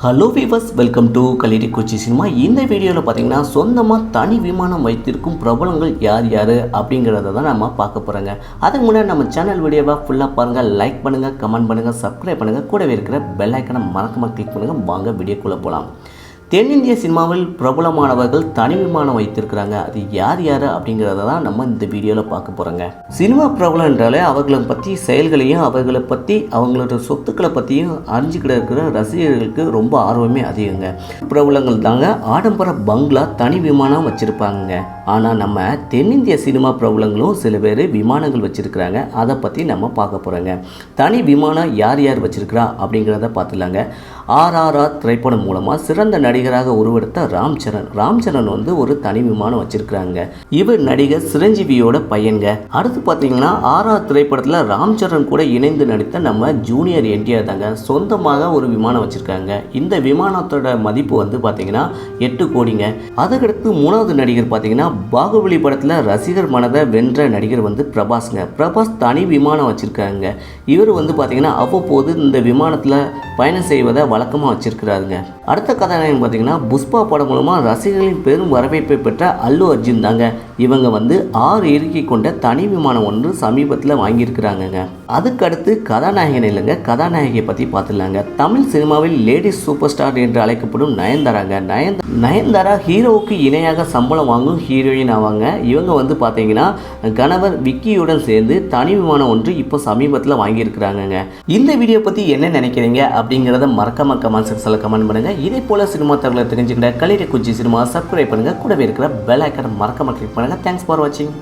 Hello viewers welcome to கலிடி Kochi cinema இந்த வீடியோவில் பார்த்தீங்கன்னா சொந்தமாக தனி விமானம் வைத்திருக்கும் பிரபலங்கள் யார் யார் அப்படிங்கிறத தான் நம்ம பார்க்க போகிறோங்க அதுக்கு முன்னாடி நம்ம சேனல் வீடியோவை ஃபுல்லாக பாருங்கள் லைக் பண்ணுங்கள் கமெண்ட் பண்ணுங்கள் சப்ஸ்கிரைப் பண்ணுங்கள் கூடவே இருக்கிற பெல் ஐக்கனை மறக்காமல் கிளிக் பண்ணுங்கள் வாங்க வீடியோக்குள்ளே போகலாம் தென்னிந்திய சினிமாவில் பிரபலமானவர்கள் தனி விமானம் வைத்திருக்கிறாங்க. அது யார் யார் அப்படிங்கிறத தான் நம்ம இந்த வீடியோவில் பார்க்க போகிறோங்க சினிமா பிரபலம் என்றாலே அவர்களை பற்றி செயல்களையும் அவர்களை பற்றி அவங்களோட சொத்துக்களை பற்றியும் அறிஞ்சிக்கிட்டு இருக்கிற ரசிகர்களுக்கு ரொம்ப ஆர்வமே அதிகங்க. பிரபலங்கள் தாங்க ஆடம்பர பங்களா தனி விமானம் வச்சுருப்பாங்க ஆனால் நம்ம தென்னிந்திய சினிமா பிரபலங்களும் சில பேர் விமானங்கள் வச்சுருக்கிறாங்க. அதை பற்றி நம்ம பார்க்க போகிறோங்க தனி விமானம் யார் யார் வச்சுருக்கிறா அப்படிங்கிறத பார்த்துலாங்க ஆர்ஆர்ஆர் திரைப்படம் மூலமாக சிறந்த நடிகராக உருவெடுத்த ராம் சரண். ராம் சரண் வந்து ஒரு தனி விமானம் வச்சிருக்கிறாங்க. இவர் நடிகர் சிரஞ்சீவியோட பையன்க அடுத்து பார்த்தீங்கன்னா ஆர்ஆர் திரைப்படத்தில் ராம் சரண் கூட இணைந்து நடித்த நம்ம ஜூனியர் என்டிஆர் தாங்க. சொந்தமாக ஒரு விமானம் வச்சிருக்காங்க. இந்த விமானத்தோட மதிப்பு வந்து பார்த்தீங்கன்னா எட்டு கோடிங்க. அதுக்கடுத்து மூணாவது நடிகர் பார்த்தீங்கன்னா பாகுபலி படத்தில் ரசிகர் மனதை வென்ற நடிகர் வந்து பிரபாஸ்ங்க. பிரபாஸ் தனி விமானம் வச்சிருக்காங்க. இவர் வந்து பார்த்தீங்கன்னா அவ்வப்போது இந்த விமானத்தில் பயணம் செய்வதை வழக்கமாக வச்சுருக்கிறாருங்க. அடுத்த கதாநாயகன் பார்த்தீங்கன்னா புஷ்பா படம் மூலமாக ரசிகர்களின் பெரும் வரவேற்பை பெற்ற அல்லு அர்ஜுன் தாங்க. இவங்க வந்து ஆறு இருக்கை கொண்ட தனி விமானம் ஒன்று சமீபத்தில் வாங்கியிருக்கிறாங்கங்க. அதுக்கடுத்து கதாநாயகன் இல்லைங்க கதாநாயகியை பற்றி பார்த்துடலாங்க தமிழ் சினிமாவில் லேடிஸ் சூப்பர் ஸ்டார் என்று அழைக்கப்படும் நயன்தாராங்க. நயன் நயன்தாரா ஹீரோவுக்கு இணையாக சம்பளம் வாங்கும் ஹீரோயின் ஆவாங்க. இவங்க வந்து பார்த்தீங்கன்னா கணவர் விக்கியுடன் சேர்ந்து தனி விமானம் ஒன்று இப்போ சமீபத்தில் வாங்கியிருக்கிறாங்கங்க. இந்த வீடியோ பற்றி என்ன நினைக்கிறீங்க அப்படிங்கிறத மறக்காம கமெண்ட் செக்ஷனில் கமெண்ட் பண்ணுங்கள் இதே போல் சினிமா தகவலை தெரிஞ்சுக்கிட்ட கலிரை குச்சி சினிமா சப்ஸ்கிரைப் பண்ணுங்கள் கூடவே இருக்கிற பெல் ஐக்கனை மறக்காம கிளிக் பண்ணுங்கள் தேங்க்ஸ் ஃபார் வாட்சிங்